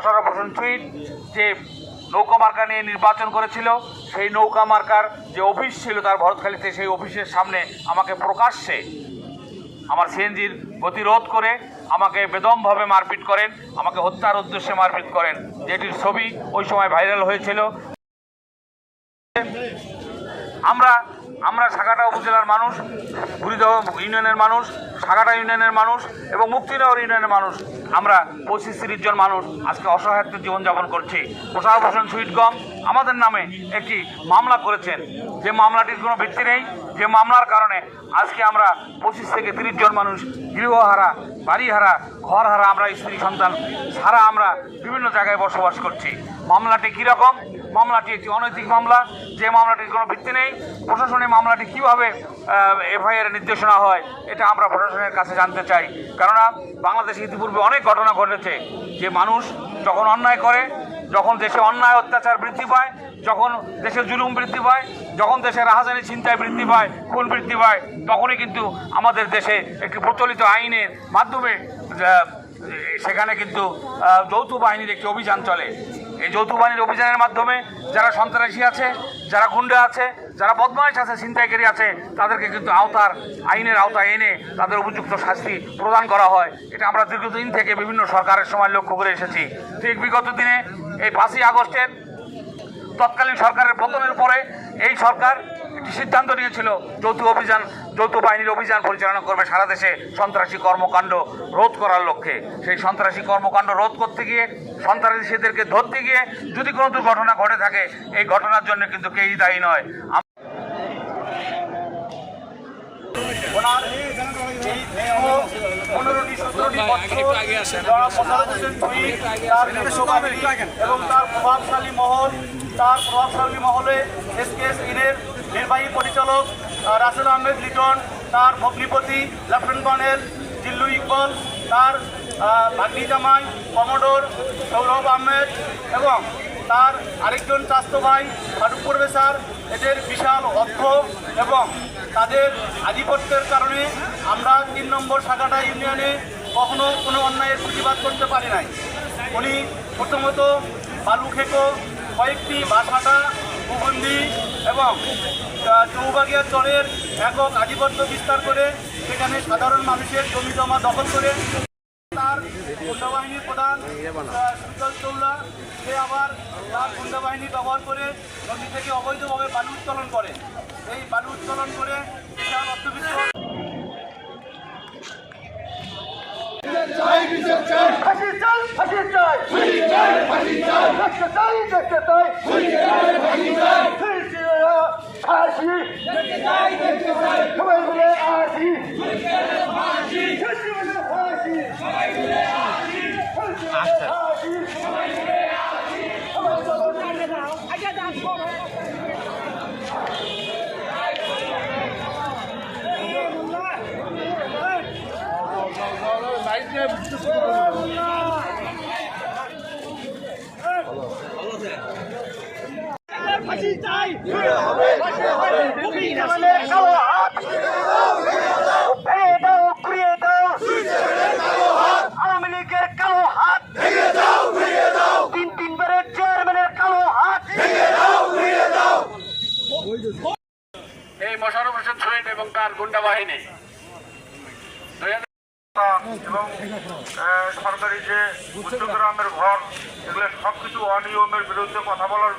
Mosharraf Hossain sweet যে নৌকা মার্কা নিয়ে নির্বাচন করেছিল, সেই নৌকা মার্কার যে অফিস ছিল তার ভরতখালিতে, সেই অফিসের সামনে আমাকে প্রকাশ্যে আমার সিএনজির গতিরোধ করে আমাকে বেদমভাবে মারপিট করেন, আমাকে হত্যার উদ্দেশ্যে মারপিট করেন, যেটির ছবি ওই সময় ভাইরাল হয়েছিল। আমরা আমরা সাগাটা উপজেলার মানুষ বুড়িদহ ইউনিয়নের মানুষ, সাগাটা ইউনিয়নের মানুষ এবং মুক্তিনগর ইউনিয়নের মানুষ। আমরা পঁচিশ তিরিশ জন মানুষ আজকে অসহায়ত্ব জীবনযাপন করছি। হোসেন সুইটগম আমাদের নামে একটি মামলা করেছেন। যে মামলাটির কোনো ভিত্তি নেই। যে মামলার কারণে আজকে আমরা পঁচিশ থেকে তিরিশ জন মানুষ গৃহহারা, বাড়িহারা, ঘরহারা, আমরা স্ত্রী সন্তান ছাড়া আমরা বিভিন্ন জায়গায় বসবাস করছি। মামলাটি কীরকম মামলাটি একটি অনৈতিক মামলা। যে মামলাটির কোনো ভিত্তি নেই। প্রশাসনে মামলাটি কীভাবে এফআইআর নির্দেশনা হয়, এটা আমরা প্রশাসনের কাছে জানতে চাই। কেননা, বাংলাদেশে ইতিপূর্বে অনেক ঘটনা ঘটেছে। যে মানুষ যখন অন্যায় করে, যখন দেশে অন্যায় অত্যাচার বৃদ্ধি পায়, যখন দেশে জুলুম বৃদ্ধি পায়, যখন দেশে রাহাজানি চিন্তায় বৃদ্ধি পায়, খুন বৃদ্ধি পায়, তখনই কিন্তু আমাদের দেশে একটি প্রচলিত আইনের মাধ্যমে সেখানে কিন্তু যৌথ বাহিনীর একটি অভিযান চলে। এই বাহিনীর অভিযানের মাধ্যমে যারা সন্ত্রাসী আছে, যারা গুন্ডা আছে, যারা বদমাইশ আছে, ছিনতাইকারী আছে, তাদেরকে কিন্তু আওতার, আইনের আওতায় এনে তাদের উপযুক্ত শাস্তি প্রদান করা হয়। এটা আমরা দীর্ঘদিন থেকে বিভিন্ন সরকারের সময় লক্ষ্য করে এসেছি। ঠিক বিগত দিনে এই পাঁচই আগস্টের তৎকালীন সরকারের পতনের পরে এই সরকার একটি সিদ্ধান্ত নিয়েছিল যৌথ অভিযান যৌথ বাহিনীর অভিযান পরিচালনা করবে সারা দেশে সন্ত্রাসী কর্মকাণ্ড রোধ করার লক্ষ্যে। সেই সন্ত্রাসী কর্মকাণ্ড রোধ করতে গিয়ে সন্ত্রাসীদেরকে ধরতে গিয়ে যদি কোনো দুর্ঘটনা ঘটে থাকে এই ঘটনার জন্য কিন্তু কেউই দায়ী নয়। ওনার এই দেহ পনেরোটি সতেরোটি বছর যারা হোসেন শহীদ, তার বিশ্ববাদী এবং তার প্রভাবশালী মহল তার প্রভাবশালী মহলে এসকেএস ইনের নির্বাহী পরিচালক রাসেল আহমেদ লিটন, তার ভগ্নিপতি লেফটেন্যান্ট কর্নেল জিল্লু ইকবল, তার ভাগ্নি জামাই কমোডোর সৌরভ আহমেদ এবং তার আরেকজন চাস্তো ভাই ফারুক প্রবেশার। এদের বিশাল অর্থ এবং তাদের আধিপত্যের কারণে আমরা তিন নম্বর শাখাটা ইউনিয়নে কখনো কোনো অন্যায়ের প্রতিবাদ করতে পারি নাই। উনি প্রথমত বালু খেকো কয়েকটি বাসাটা ভূবন্দি এবং চৌবাগিয়া চরের একক আধিপত্য বিস্তার করে সেখানে সাধারণ মানুষের জমি জমা দখল করে তার গুন্ডা বাহিনীর প্রধান সুজল চৌলা, সে আবার তার গুন্ডা বাহিনী ব্যবহার করে নদী থেকে অবৈধভাবে বালু উত্তোলন করে। এই বালু উত্তোলন করে বিশাল অর্থবিত্ত ফাঁসি চাই ফাঁসি চাই দেখতে চাই দেখতে চাই ফাঁসি সবাই মিলে আসি ফাঁসি চাই এই মোশাররফ হোসেন সোহেন এবং তার গুন্ডা বাহিনী। এবং সরকারি যে উচ্চগ্রামের ঘর, এগুলো সব কিছু অনিয়মের বিরুদ্ধে কথা বলার